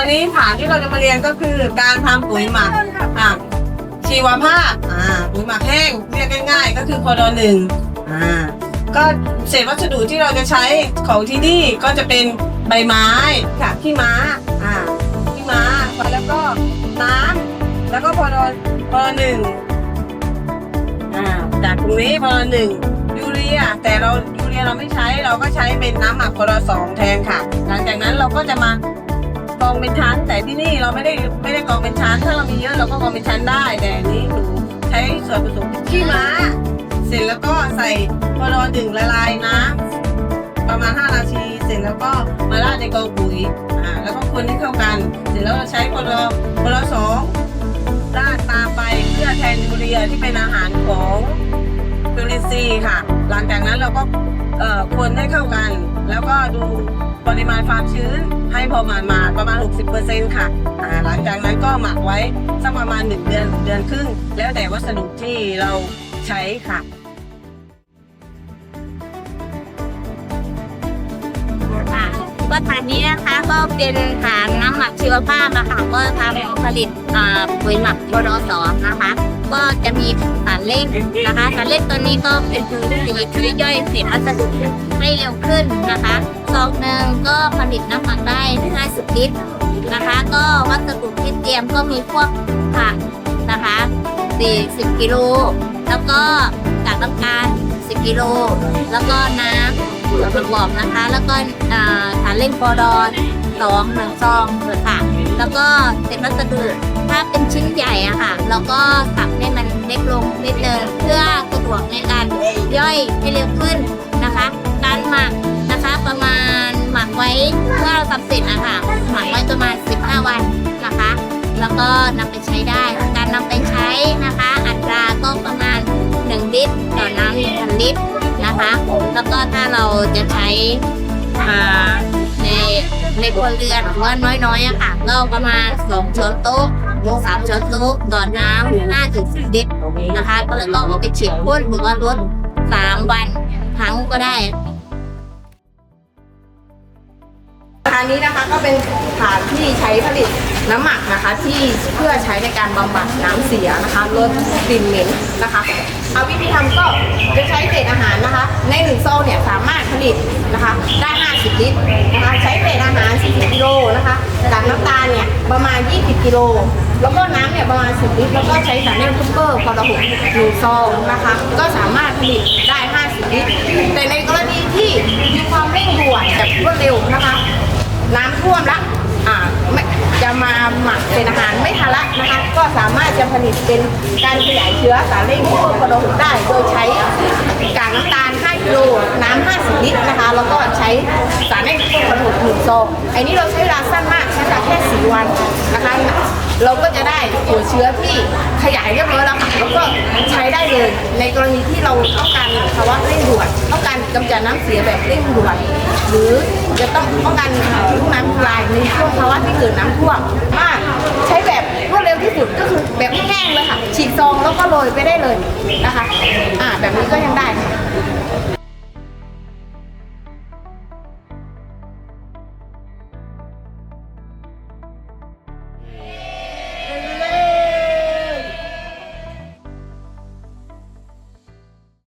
อนนี้ฐานที่เราจะมาเรียนก็คือการทำปุ๋ยหมักอะชีวภาพอ่าปุ๋ยหมักแห้งเรียกง่าย ๆ ก็คือพอดอหนึ่งอ่าก็เศษวัสดุที่เราจะใช้ของที่นี่ก็จะเป็นใบไม้ค่ะขี้ม้าอ่าขี้ม้าแล้วก็น้ำแล้วก็พอดอพอหนึ่งอ่าจากตรงนี้พอดอหนึ่งยูเรียแต่เรายูเรียเราไม่ใช้เราก็ใช้เป็นน้ำหมักพอดอสองแทนค่ะ หลังจากนั้นเราก็จะมา กองเป็นชั้น แต่ที่นี่เราไม่ได้ไม่ได้กองเป็นชั้น ถ้าเรามีเยอะเราก็กองเป็นชั้นได้แต่อันนี้หนูใช้ส่วนผสมขี้ม้า เสร็จแล้วก็ใส่พอรอดึงละลายน้ำประมาณ5นาทีเสร็จแล้วก็มาราดในกองปุ๋ยอ่าแล้วก็คนให้เข้ากัน เสร็จแล้วเราใช้พอรอพอรอสองราดตามไปเพื่อแทนยูเรียที่เป็นอาหารของจุลินทรีย์ค่ะ หลังจากนั้นเราก็เอ่อคนให้เข้ากัน แล้วก็ดู ปริมาณความชื้นให้พอประมาณประมาณ 60%ค่ะอ่าหลังจากนั้นก็หมักไว้สักประมาณ 1 เดือนเดือนครึ่งแล้วแต่วัสดุที่เราใช้ค่ะค่ะ ก็ฐานนี้นะคะก็เป็นฐานน้ำหมักชีวภาพนะคะก็ทำผลิตปุ๋ยหมักบรสนะคะ ก็จะมีสารเล่งนะคะสารเล่งตัวนี้ก็เป็นตัวที่ช่วยย่อยเศษวัสดุให้เร็วขึ้นนะคะซองหนึ่งก็ผลิตน้ำหมักได้50ลิตรนะคะ ก็วัสดุที่เตรียมก็มีพวกผักนะคะ 40 กิโลแล้วก็กากน้ำตาล10 กิโลแล้วก็น้ำกระบอกนะคะ แล้วก็ เล่งปอดอนสองหนึ่งซองเปิดค่ะ แล้วก็เป็นวัสดุถ้าเป็นชิ้นใหญ่อะค่ะ เราก็ตักให้มันเล็กลงนิดนึงเพื่อสะดวกในการย่อยให้เร็วขึ้นนะคะ การหมักนะคะประมาณหมักไว้เมื่อเราทำเสร็จอะค่ะหมักไว้ประมาณ 15 วันนะคะ แล้วก็นำไปใช้ได้ การนำไปใช้นะคะ อัตราก็ประมาณ 1 ลิตรต่อน้ำ1,000ลิตรนะคะ แล้วก็ถ้าเราจะใช้ ในในครัวเรือนหรือว่าน้อยๆอะค่ะก็ประมาณสองช้อนโต๊ะหรือสามช้อนโต๊ะต่อน้ำห้าถึงสิบลิตรนะคะก็เลยต้องเอาไปฉีดพ่นหรือว่ารดสามวันครั้งก็ได้ ฐานนี้นะคะก็เป็นฐานที่ใช้ผลิตน้ำหมักนะคะ ที่เพื่อใช้ในการบำบัดน้ำเสียนะคะลดกลิ่นเหม็นนะคะเอาวิธีทำก็จะใช้เศษอาหารนะคะ ในหนึ่งซองเนี่ยสามารถผลิตนะคะได้ 50 ลิตรนะคะใช้เศษอาหาร 40 กิโลนะคะจากน้ำตาลเนี่ยประมาณ 20 กิโลแล้วก็น้ำเนี่ยประมาณ 10 ลิตร แล้วก็ใช้สารเล่มซุปเปอร์พอละหกหนึ่งซองนะคะ ก็สามารถผลิตได้ 50 ลิตร แต่ในกรณีที่มีความเร่งด่วนแบบรวดเร็วนะคะ น้ำท่วมละอ่าไม่จะมาหมักเป็นอาหารไม่ทันละนะคะ ก็สามารถจะผลิตเป็นการขยายเชื้อสารเร่งเพิ่มพอดหกได้ โดยใช้กากน้ำตาล 5กิโลน้ำ50 ลิตรนะคะ แล้วก็ใช้สารเร่งเพิ่มพอดหกหนึ่งซองไอ้นี้เราใช้เวลาสั้นมากใช้เวลาแค่ 4 วันนะคะ เราก็จะได้หัวเชื้อที่ขยายเรียบร้อยแล้วค่ะแล้วก็ใช้ได้เลย ในกรณีที่เราต้องการภาวะเร่งด่วนต้องการกำจัดน้ำเสียแบบเร่งด่วนหรือจะต้องต้องการเอ่อลูกน้ำลายในช่วงภาวะที่เกิดน้ำท่วมมากใช้แบบรวดเร็วที่สุดก็คือแบบแห้งเลยค่ะฉีดซองแล้วก็โรยไปได้เลยนะคะ อ่าแบบนี้ก็ยังได้ค่ะ